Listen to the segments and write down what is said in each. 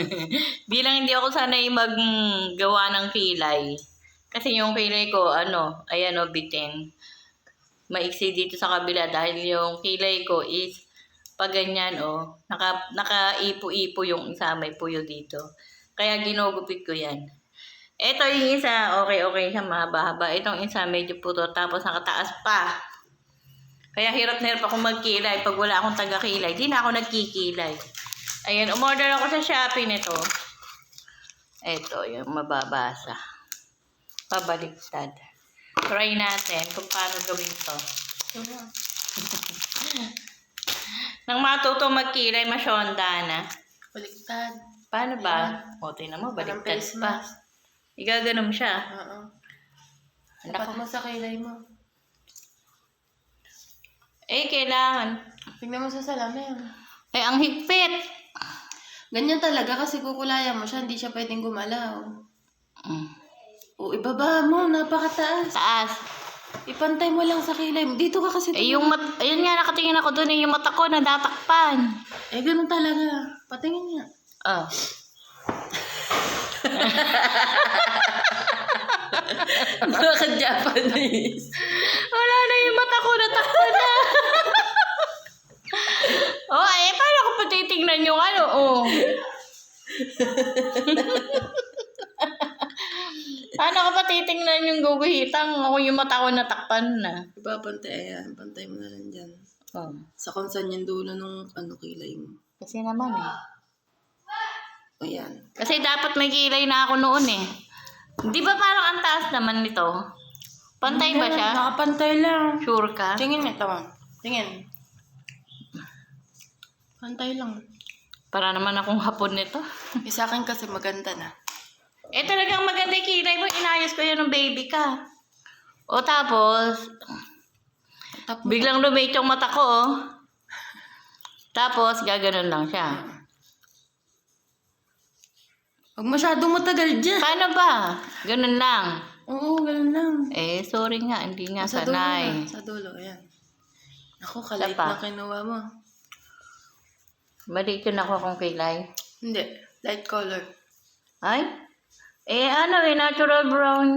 Bilang hindi ako sanay maggawa ng kilay. Kasi yung kilay ko, ano, ayan o, bitin. Maiksi dito sa kabila dahil yung kilay ko is pag ganyan o, naka, naka-ipo-ipo yung isa, may puyo dito. Kaya ginugupit ko yan. Ito yung isa, okay-okay siya, mahaba-haba. Itong isa, medyo puto, tapos nakataas pa. Kaya hirap na hirap ako magkilay. Pag wala akong taga-kilay, di na ako nagkikilay. Ayan, umorder ako sa Shopee nito. Ito, yung mababasa. Pabaliktad. Try natin kung paano gawin to. Nang matuto magkilay, masyonda na. Baliktad. Paano ba? O, tingnan mo, baliktad pa. Igaganom siya. Oo. Dapat mo sa kilay mo. eh, kailangan. Tingnan mo sa salamin. Eh, ang higpit. Ganyan talaga kasi kukulayan mo siya, hindi siya pwedeng gumalaw. Mm. O, ibaba mo, napakataas. Taas. Ipantay mo lang sa kilay mo. Dito ka kasi. Eh, yung mat... Ayun nga, nakatingin ako doon eh. Yung mata ko, nadatakpan. Eh, ganun talaga. Patingin niya. Oh. Bakit Japanese? Wala na yung mata ko, natakpan na. oh, eh, paano ko patitingnan yung ano? Oh. paano ko patitingnan yung guguhitang? Ako yung mata ko natakpan na. Ipapantay, ayan. Pantay mo na lang dyan. Oh. Sa kung saan yung dulo ng ano, kilay mo. Kasi naman eh. Ayan. Kasi dapat may kilay na ako noon eh. Di ba parang ang taas naman nito? Pantay ba siya? Nakapantay lang. Sure ka? Tingin nga, tama. Tingin. Pantay lang. Para naman akong hapon nito. Eh, sa akin kasi maganda na. Eh talagang maganda yung kilay mo. Inayos ko yun ng baby ka. O tapos, Tap mo. biglang lumate yung mata ko oh. Tapos, gaganon lang siya. Huwag masyadong matagal dyan. Paano ba? Ganun lang. Oo, ganun lang. Eh, sorry nga. Hindi nga Sa dulo sanay. na. Sa dulo, ayan. Ako, kalait pa? na kinuha mo. Maliit yun ako kung kilay. Hindi. Light color. Ay? Eh, ano eh, natural brown.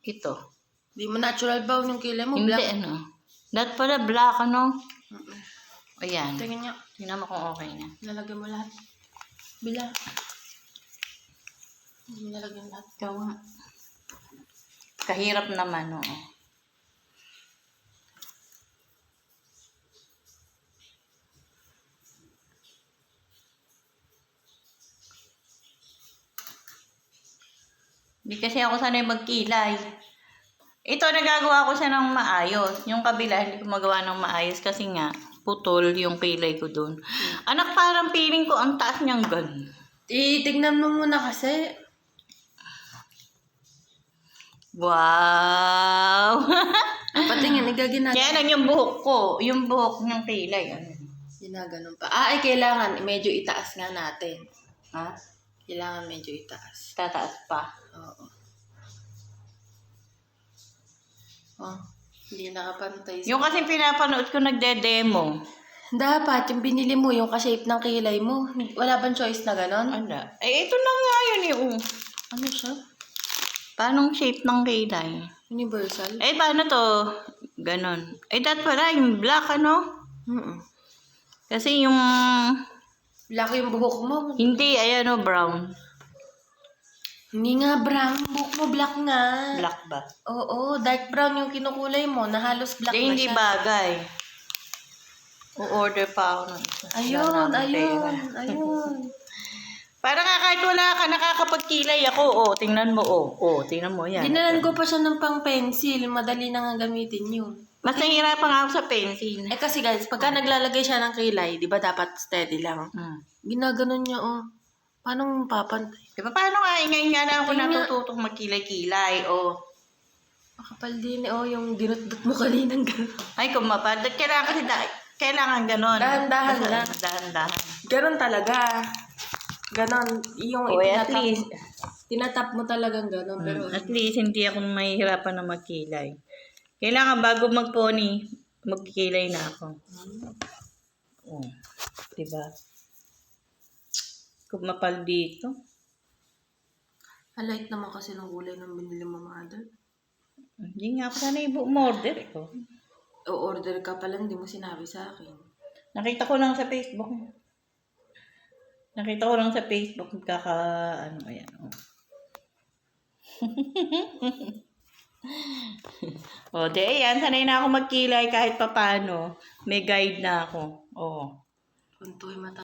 Ito. Di mo natural brown yung kilay mo. Hindi, Black. ano. That pala black, ano? Mm-mm. Ayan. Tingnan niya. Tingnan mo kung okay na. Nalagyan mo lahat. Bila. Hindi nalagyan lahat. Nga. Kahirap naman, oo. Hindi kasi ako sanay magkilay. Ito, nagagawa ko siya ng maayos. Yung kabila, hindi ko magawa ng maayos kasi nga, putol yung kilay ko dun. Anak, parang feeling ko ang taas niyang ganun. Titignan mo muna kasi. Wow! Patingin, igagin natin. Kaya lang yung buhok ko, yung buhok ng kilay. Ano? Ginaganon pa. Ah, ay kailangan. Medyo itaas nga natin. Ha? Kailangan medyo itaas. Tataas pa. Oo. Oh, hindi nakapantay. Yung kasi pinapanood ko nagde-demo. Dapat, yung binili mo, yung ka-shape ng kilay mo. Wala bang choice na ganon? Ala. Eh, ito na nga yun yung... Ano siya? Paanong shape ng kilay? Universal? Eh, paano to? Ganon. Eh, that pala, yung black, ano? Mm Kasi yung... Black yung buhok mo. Hindi, ayan o, brown. Hindi nga brown. Buhok mo black nga. Black ba? Oo, dark brown yung kinukulay mo na halos black Hindi, na hindi siya. bagay. O-order pa ako ng isa. Ayun, Wala na akong ayun, ayun. Para nga kahit wala ka, nakakapagkilay ako. O, tingnan mo, o. O, tingnan mo yan. Dinalan ko pa siya ng pang pencil. Madali na nga gamitin yun. Mas nahihirapan nga ako sa pencil. Eh kasi guys, pagka naglalagay siya ng kilay, di ba dapat steady lang? Hmm. Ginaganon niya, oh. Paano papantay? Diba, paano nga, ngayon nga lang ako Ayun nga. natututong magkilay-kilay. O, Makapal din, eh, oh, yung dinut-dut mo kaninang gano'n. ay, kumapad. Kailangan kasi, da, kailangan ganon. Dahan-dahan Basta, lang. Dahan-dahan. Ganon talaga. Ganon. Yung O, at itinatap, least, tinatap mo talagang ganon. Pero, at least, hindi ako mahihirapan na magkilay. Kailangan bago magpony, magkikilay na ako. O, diba? Kumapal dito. Ang light naman kasi ng kulay ng binili mo, mother. Hindi nga ako sana i-order ko. O-order ka pa lang, di mo sinabi sa akin. Nakita ko lang sa Facebook. Nakita ko lang sa Facebook. Kaka, ano, ayan. Oh. o, di, ayan. Sanay na ako magkilay kahit papano. May guide na ako. Oh. Puntoy mata